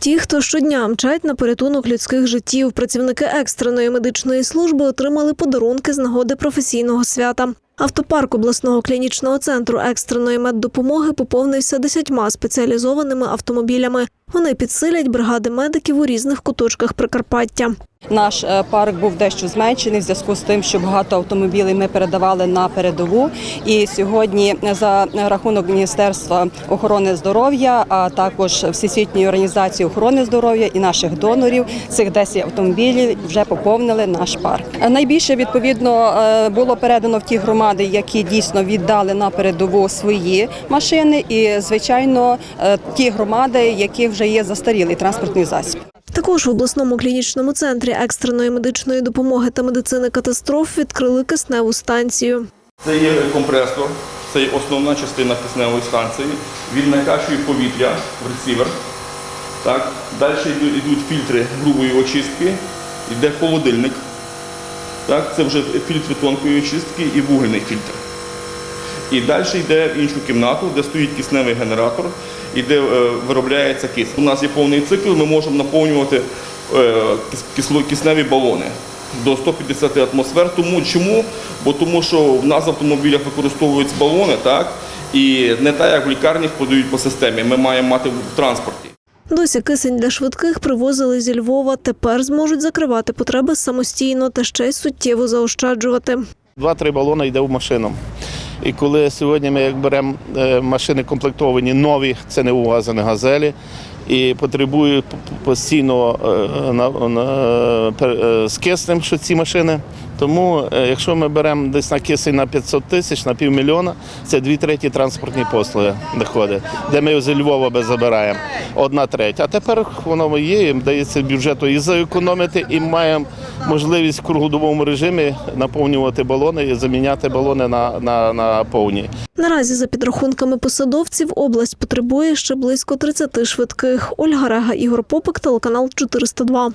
Ті, хто щодня мчать на порятунок людських життів, працівники екстреної медичної служби отримали подарунки з нагоди професійного свята. Автопарк обласного клінічного центру екстреної меддопомоги поповнився десятьма спеціалізованими автомобілями. Вони підсилять бригади медиків у різних куточках Прикарпаття. Наш е, парк був дещо зменшений в зв'язку з тим, що багато автомобілів ми передавали на передову. І сьогодні за рахунок Міністерства охорони здоров'я, а також Всесвітньої організації охорони здоров'я і наших донорів цих 10 автомобілів вже поповнили наш парк. Е, Найбільше відповідно е, було передано в ті громади, які дійсно віддали на передову свої машини, і звичайно е, ті громади, яких вже є застарілий транспортний засіб. Також в обласному клінічному центрі екстреної медичної допомоги та медицини катастроф відкрили кисневу станцію. Це є компресор, це є основна частина кисневої станції. Він накачує повітря в ресівер. Так. Далі йдуть фільтри грубої очистки, йде холодильник. Так. Це вже фільтри тонкої очистки і вугільний фільтр. І далі йде в іншу кімнату, де стоїть кисневий генератор і де е, виробляється кисень. У нас є повний цикл, ми можемо наповнювати е, кис- кисло- кисневі балони до 150 атмосфер. Тому чому? Бо тому що в нас в автомобілях використовуються балони, так? І не так, як в лікарнях подають по системі. Ми маємо мати в транспорті. Досі кисень для швидких привозили зі Львова. Тепер зможуть закривати потреби самостійно та ще й суттєво заощаджувати. Два-три балони йде в машину. І коли сьогодні ми як беремо е, машини комплектовані нові, це не УАЗи, не газелі, і потребують п- п- постійно е, е, з киснем, що ці машини. Тому, е, якщо ми беремо десь на кисень на 500 тисяч, на півмільйона, це дві треті транспортні послуги доходить, де ми з Львова би забираємо одна третя. А тепер воно є, їм дається бюджету і заекономити, і маємо можливість в круглодобовому режимі наповнювати балони і заміняти балони на, на, на повні. Наразі, за підрахунками посадовців, область потребує ще близько 30 швидких. Ольга Рега, Ігор Попик, телеканал 402.